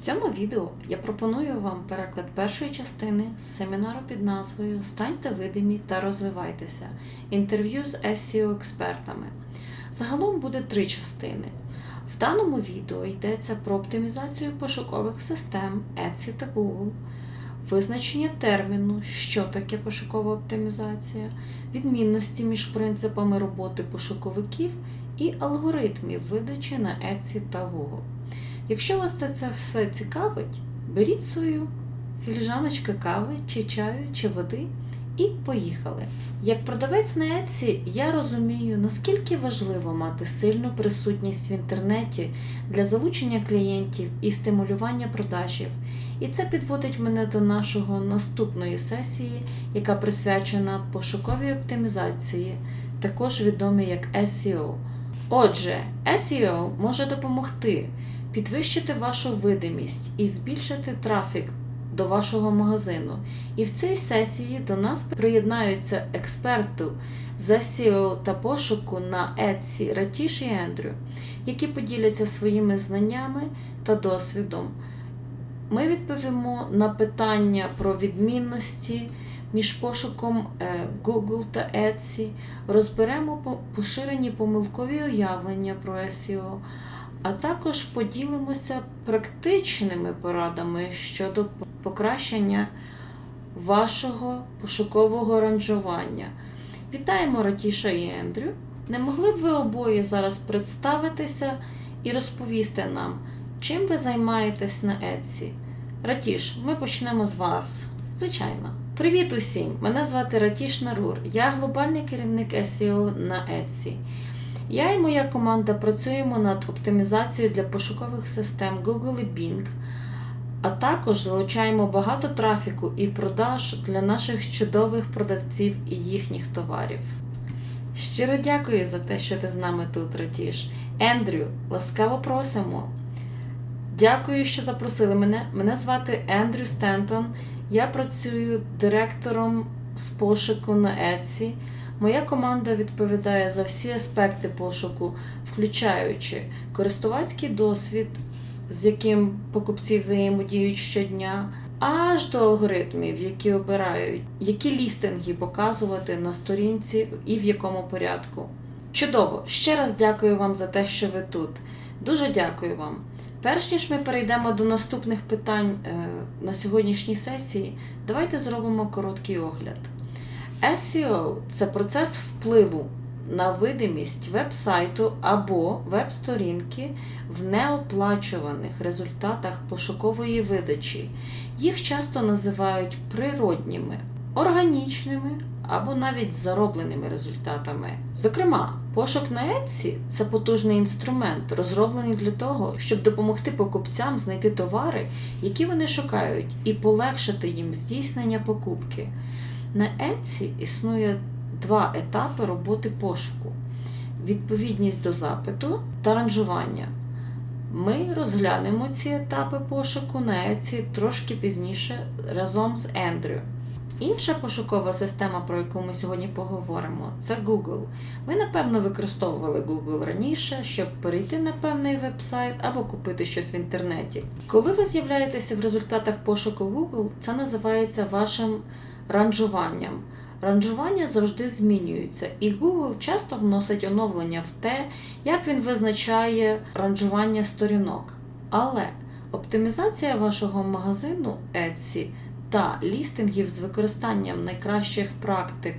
В цьому відео я пропоную вам переклад першої частини з семінару під назвою Станьте видимі та розвивайтеся. Інтерв'ю з SEO експертами. Загалом буде три частини. В даному відео йдеться про оптимізацію пошукових систем Etsy та Google, визначення терміну, що таке пошукова оптимізація, відмінності між принципами роботи пошуковиків і алгоритмів видачі на Etsy та Google. Якщо вас це, це все цікавить, беріть свою філіжаночку кави, чи чаю, чи води і поїхали. Як продавець на Etsy, я розумію, наскільки важливо мати сильну присутність в інтернеті для залучення клієнтів і стимулювання продажів. І це підводить мене до нашого наступної сесії, яка присвячена пошуковій оптимізації, також відомій як SEO. Отже, SEO може допомогти підвищити вашу видимість і збільшити трафік до вашого магазину. І в цій сесії до нас приєднаються експерти з SEO та пошуку на Etsy Ратіш і Ендрю, які поділяться своїми знаннями та досвідом. Ми відповімо на питання про відмінності між пошуком е, Google та Etsy, розберемо по- поширені помилкові уявлення про SEO, а також поділимося практичними порадами щодо покращення вашого пошукового ранжування. Вітаємо Ратіша і Ендрю. Не могли б ви обоє зараз представитися і розповісти нам, чим ви займаєтесь на Etsy? Ратіш, ми почнемо з вас. Звичайно. Привіт усім! Мене звати Ратіш Нарур. Я глобальний керівник SEO на Etsy. Я і моя команда працюємо над оптимізацією для пошукових систем Google і Bing, а також залучаємо багато трафіку і продаж для наших чудових продавців і їхніх товарів. Щиро дякую за те, що ти з нами тут, Ратіш. Ендрю, ласкаво просимо. Дякую, що запросили мене. Мене звати Ендрю Стентон. Я працюю директором з пошуку на Etsy. Моя команда відповідає за всі аспекти пошуку, включаючи користувацький досвід, з яким покупці взаємодіють щодня, аж до алгоритмів, які обирають, які лістинги показувати на сторінці і в якому порядку. Чудово! Ще раз дякую вам за те, що ви тут. Дуже дякую вам. Перш ніж ми перейдемо до наступних питань е, на сьогоднішній сесії, давайте зробимо короткий огляд. SEO – це процес впливу на видимість веб-сайту або веб-сторінки в неоплачуваних результатах пошукової видачі. Їх часто називають природніми, органічними або навіть заробленими результатами. Зокрема, пошук на Etsy – це потужний інструмент, розроблений для того, щоб допомогти покупцям знайти товари, які вони шукають, і полегшити їм здійснення покупки. На Etsy існує два етапи роботи пошуку: відповідність до запиту та ранжування. Ми розглянемо ці етапи пошуку на Etsy трошки пізніше разом з Ендрю. Інша пошукова система, про яку ми сьогодні поговоримо, це Google. Ви, напевно, використовували Google раніше, щоб перейти на певний веб-сайт або купити щось в інтернеті. Коли ви з'являєтеся в результатах пошуку Google, це називається вашим ранжуванням. Ранжування завжди змінюється, і Google часто вносить оновлення в те, як він визначає ранжування сторінок. Але оптимізація вашого магазину Etsy та лістингів з використанням найкращих практик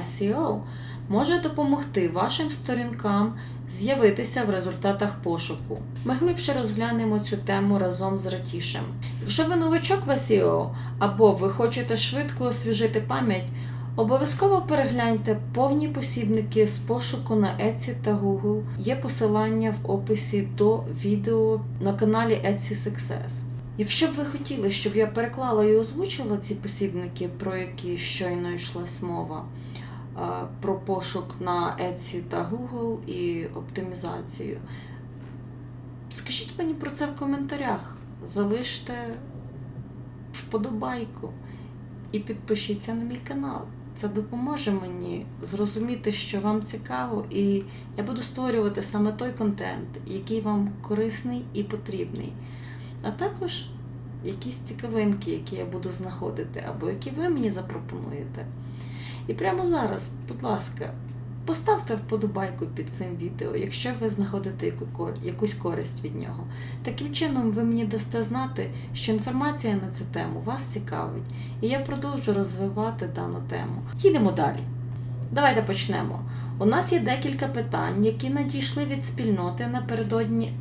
SEO може допомогти вашим сторінкам з'явитися в результатах пошуку. Ми глибше розглянемо цю тему разом з Ратішем. Якщо ви новичок в SEO або ви хочете швидко освіжити пам'ять, обов'язково перегляньте повні посібники з пошуку на Etsy та Google. Є посилання в описі до відео на каналі Etsy Success. Якщо б ви хотіли, щоб я переклала і озвучила ці посібники, про які щойно йшлась мова, про пошук на Etsy та Google і оптимізацію, скажіть мені про це в коментарях. Залиште вподобайку і підпишіться на мій канал. Це допоможе мені зрозуміти, що вам цікаво, і я буду створювати саме той контент, який вам корисний і потрібний. а також якісь цікавинки, які я буду знаходити, або які ви мені запропонуєте. І прямо зараз, будь ласка, поставте вподобайку під цим відео, якщо ви знаходите якусь користь від нього. Таким чином, ви мені дасте знати, що інформація на цю тему вас цікавить, і я продовжу розвивати дану тему. Їдемо далі. Давайте почнемо. У нас є декілька питань, які надійшли від спільноти напередодні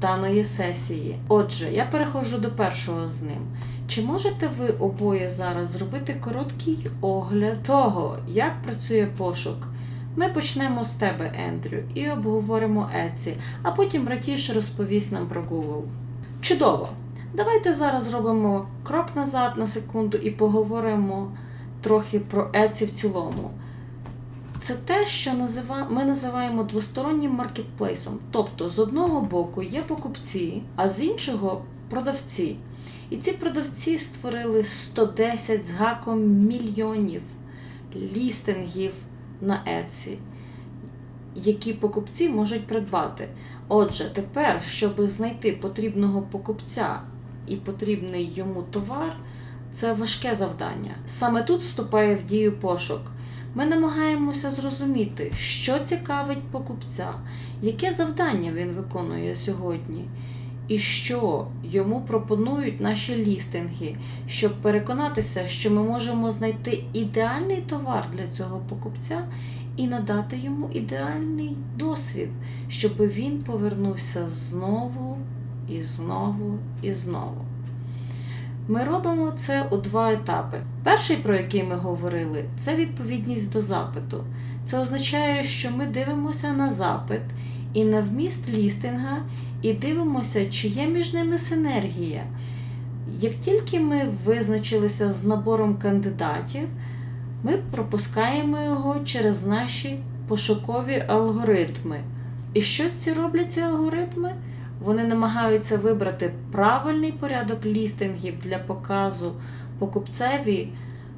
даної сесії. Отже, я переходжу до першого з ним. Чи можете ви обоє зараз зробити короткий огляд того, як працює пошук? Ми почнемо з тебе, Ендрю, і обговоримо Еці, а потім Ратіш розповість нам про Google. Чудово! Давайте зараз зробимо крок назад на секунду і поговоримо трохи про Еці в цілому. Це те, що ми називаємо двостороннім маркетплейсом. Тобто, з одного боку є покупці, а з іншого продавці. І ці продавці створили 110 з гаком мільйонів лістингів на Etsy, які покупці можуть придбати. Отже, тепер, щоб знайти потрібного покупця і потрібний йому товар, це важке завдання. Саме тут вступає в дію пошук. Ми намагаємося зрозуміти, що цікавить покупця, яке завдання він виконує сьогодні, і що йому пропонують наші лістинги, щоб переконатися, що ми можемо знайти ідеальний товар для цього покупця і надати йому ідеальний досвід, щоб він повернувся знову і знову і знову. Ми робимо це у два етапи. Перший, про який ми говорили, це відповідність до запиту. Це означає, що ми дивимося на запит і на вміст лістинга, і дивимося, чи є між ними синергія. Як тільки ми визначилися з набором кандидатів, ми пропускаємо його через наші пошукові алгоритми. І що ці роблять ці алгоритми? Вони намагаються вибрати правильний порядок лістингів для показу покупцеві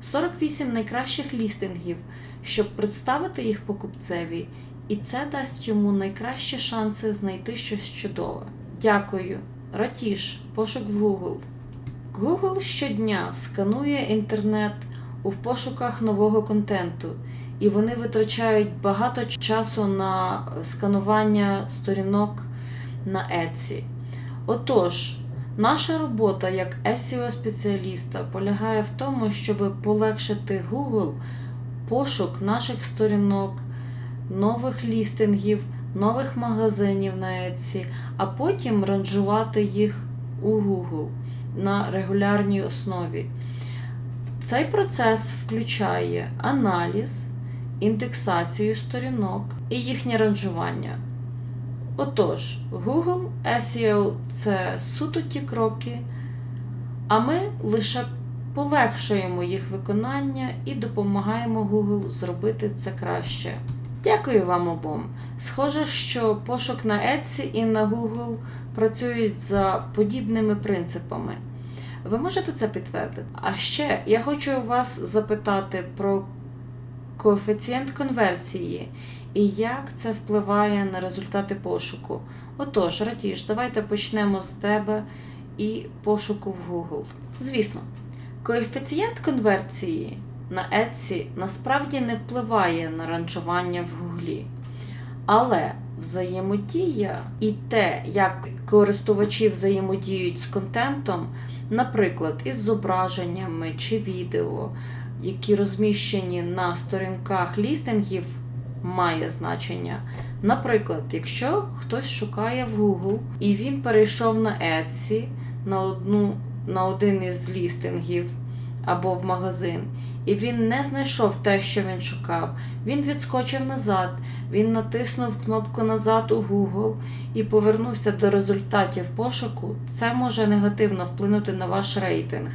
48 найкращих лістингів, щоб представити їх покупцеві, і це дасть йому найкращі шанси знайти щось чудове. Дякую. Ратіш, пошук в Google. Google щодня сканує інтернет у пошуках нового контенту, і вони витрачають багато часу на сканування сторінок на Etsy. Отож, наша робота як SEO-спеціаліста полягає в тому, щоб полегшити Google пошук наших сторінок, нових лістингів, нових магазинів на Etsy, а потім ранжувати їх у Google на регулярній основі. Цей процес включає аналіз, індексацію сторінок і їхнє ранжування. Отож, Google SEO це суто ті кроки, а ми лише полегшуємо їх виконання і допомагаємо Google зробити це краще. Дякую вам обом. Схоже, що пошук на Etsy і на Google працюють за подібними принципами. Ви можете це підтвердити? А ще я хочу вас запитати про коефіцієнт конверсії і як це впливає на результати пошуку. Отож, Ратіш, давайте почнемо з тебе і пошуку в Google. Звісно, коефіцієнт конверсії на Etsy насправді не впливає на ранжування в Гуглі. Але взаємодія і те, як користувачі взаємодіють з контентом, наприклад, із зображеннями чи відео, які розміщені на сторінках лістингів, має значення. Наприклад, якщо хтось шукає в Google і він перейшов на Etsy на, одну, на один із лістингів або в магазин, і він не знайшов те, що він шукав, він відскочив назад, він натиснув кнопку назад у Google і повернувся до результатів пошуку, це може негативно вплинути на ваш рейтинг.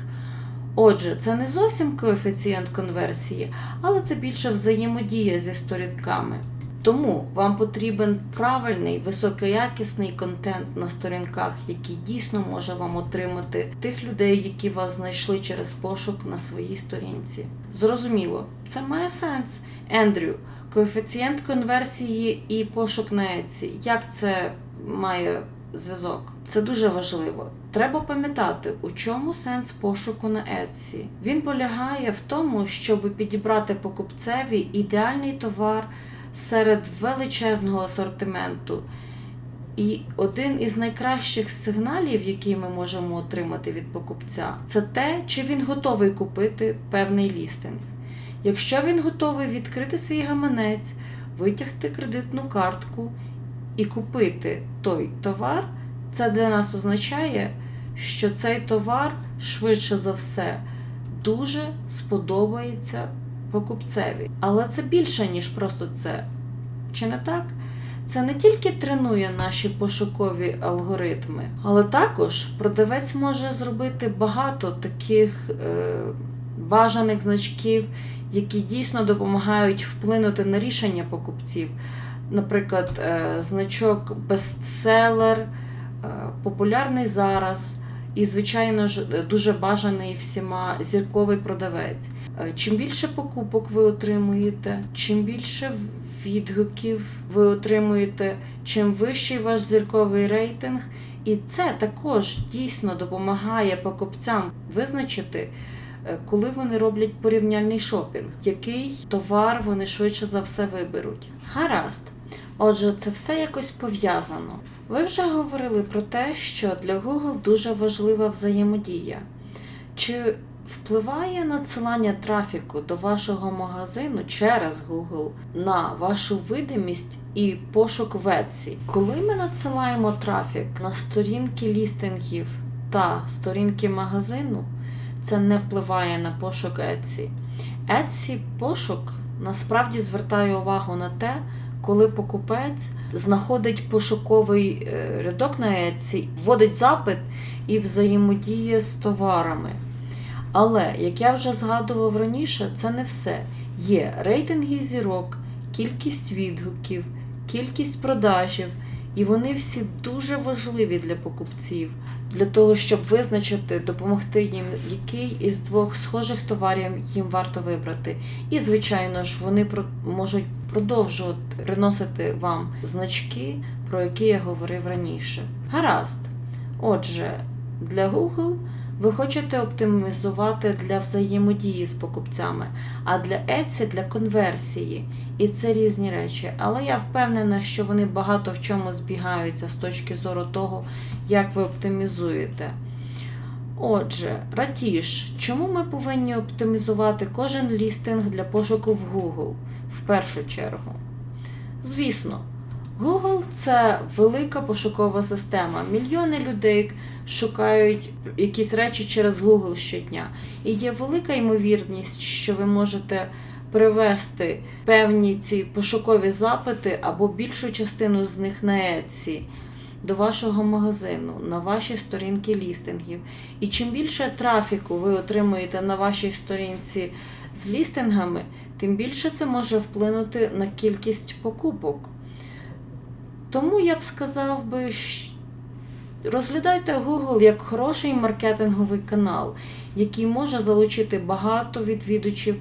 Отже, це не зовсім коефіцієнт конверсії, але це більше взаємодія зі сторінками. Тому вам потрібен правильний високоякісний контент на сторінках, який дійсно може вам отримати тих людей, які вас знайшли через пошук на своїй сторінці. Зрозуміло, це має сенс. Ендрю, коефіцієнт конверсії і пошук на Etsy. Як це має зв'язок? Це дуже важливо. Треба пам'ятати, у чому сенс пошуку на Etsy. Він полягає в тому, щоб підібрати покупцеві ідеальний товар серед величезного асортименту. І один із найкращих сигналів, які ми можемо отримати від покупця, це те, чи він готовий купити певний лістинг. Якщо він готовий відкрити свій гаманець, витягти кредитну картку і купити той товар, це для нас означає, що цей товар швидше за все дуже сподобається покупцеві. Але це більше, ніж просто це. Чи не так? Це не тільки тренує наші пошукові алгоритми, але також продавець може зробити багато таких е, бажаних значків, які дійсно допомагають вплинути на рішення покупців. Наприклад, е, значок бестселер, популярний зараз і, звичайно ж, е, дуже бажаний всіма зірковий продавець. Е, Чим більше покупок ви отримуєте, чим більше відгуків ви отримуєте, чим вищий ваш зірковий рейтинг. І це також дійсно допомагає покупцям визначити, е, коли вони роблять порівняльний шопінг, який товар вони швидше за все виберуть. Гаразд. Отже, це все якось пов'язано. Ви вже говорили про те, що для Google дуже важлива взаємодія. Чи впливає надсилання трафіку до вашого магазину через Google на вашу видимість і пошук в Etsy? Коли ми надсилаємо трафік на сторінки лістингів та сторінки магазину, це не впливає на пошук Etsy. Etsy пошук насправді звертає увагу на те, коли покупець знаходить пошуковий е, рядок на Etsy, вводить запит і взаємодіє з товарами. Але, як я вже згадував раніше, це не все. Є рейтинги зірок, кількість відгуків, кількість продажів, і вони всі дуже важливі для покупців, для того, щоб визначити, допомогти їм, який із двох схожих товарів їм варто вибрати. І, звичайно ж, вони можуть продовжувати приносити вам значки, про які я говорив раніше. Гаразд. Отже, для Google ви хочете оптимізувати для взаємодії з покупцями, а для Etsy для конверсії. І це різні речі. Але я впевнена, що вони багато в чому збігаються з точки зору того, як ви оптимізуєте. Отже, Ратіш, чому ми повинні оптимізувати кожен лістинг для пошуку в Google в першу чергу? Звісно, Google це велика пошукова система. Мільйони людей шукають якісь речі через Google щодня. І є велика ймовірність, що ви можете привести певні ці пошукові запити або більшу частину з них на Etsy до вашого магазину, на ваші сторінки лістингів. І чим більше трафіку ви отримуєте на вашій сторінці з лістингами, тим більше це може вплинути на кількість покупок. Тому я б сказав би, розглядайте Google як хороший маркетинговий канал, який може залучити багато відвідувачів,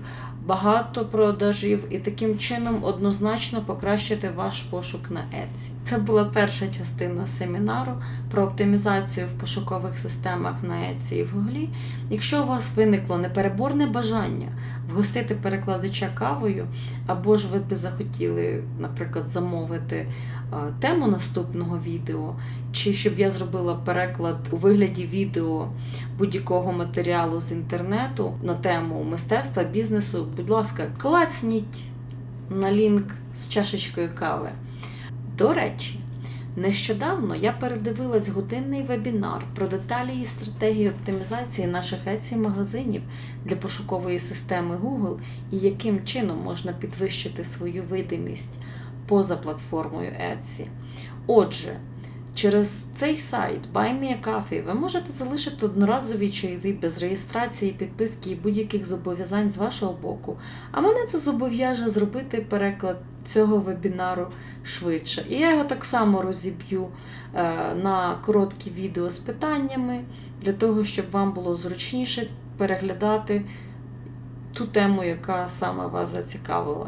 багато продажів і таким чином однозначно покращити ваш пошук на Etsy. Це була перша частина семінару про оптимізацію в пошукових системах на Etsy і в Google. Якщо у вас виникло непереборне бажання вгостити перекладача кавою, або ж ви би захотіли, наприклад, замовити тему наступного відео, чи щоб я зробила переклад у вигляді відео будь-якого матеріалу з інтернету на тему мистецтва, бізнесу, будь ласка, клацніть на лінк з чашечкою кави. До речі, нещодавно я передивилась годинний вебінар про деталі і стратегії оптимізації наших Etsy магазинів для пошукової системи Google і яким чином можна підвищити свою видимість поза платформою Etsy. Отже, Через цей сайт Buy Me a Coffee ви можете залишити одноразові чайові без реєстрації, підписки і будь-яких зобов'язань з вашого боку. А мене це зобов'яже зробити переклад цього вебінару швидше. І я його так само розіб'ю е, на короткі відео з питаннями, для того, щоб вам було зручніше переглядати ту тему, яка саме вас зацікавила.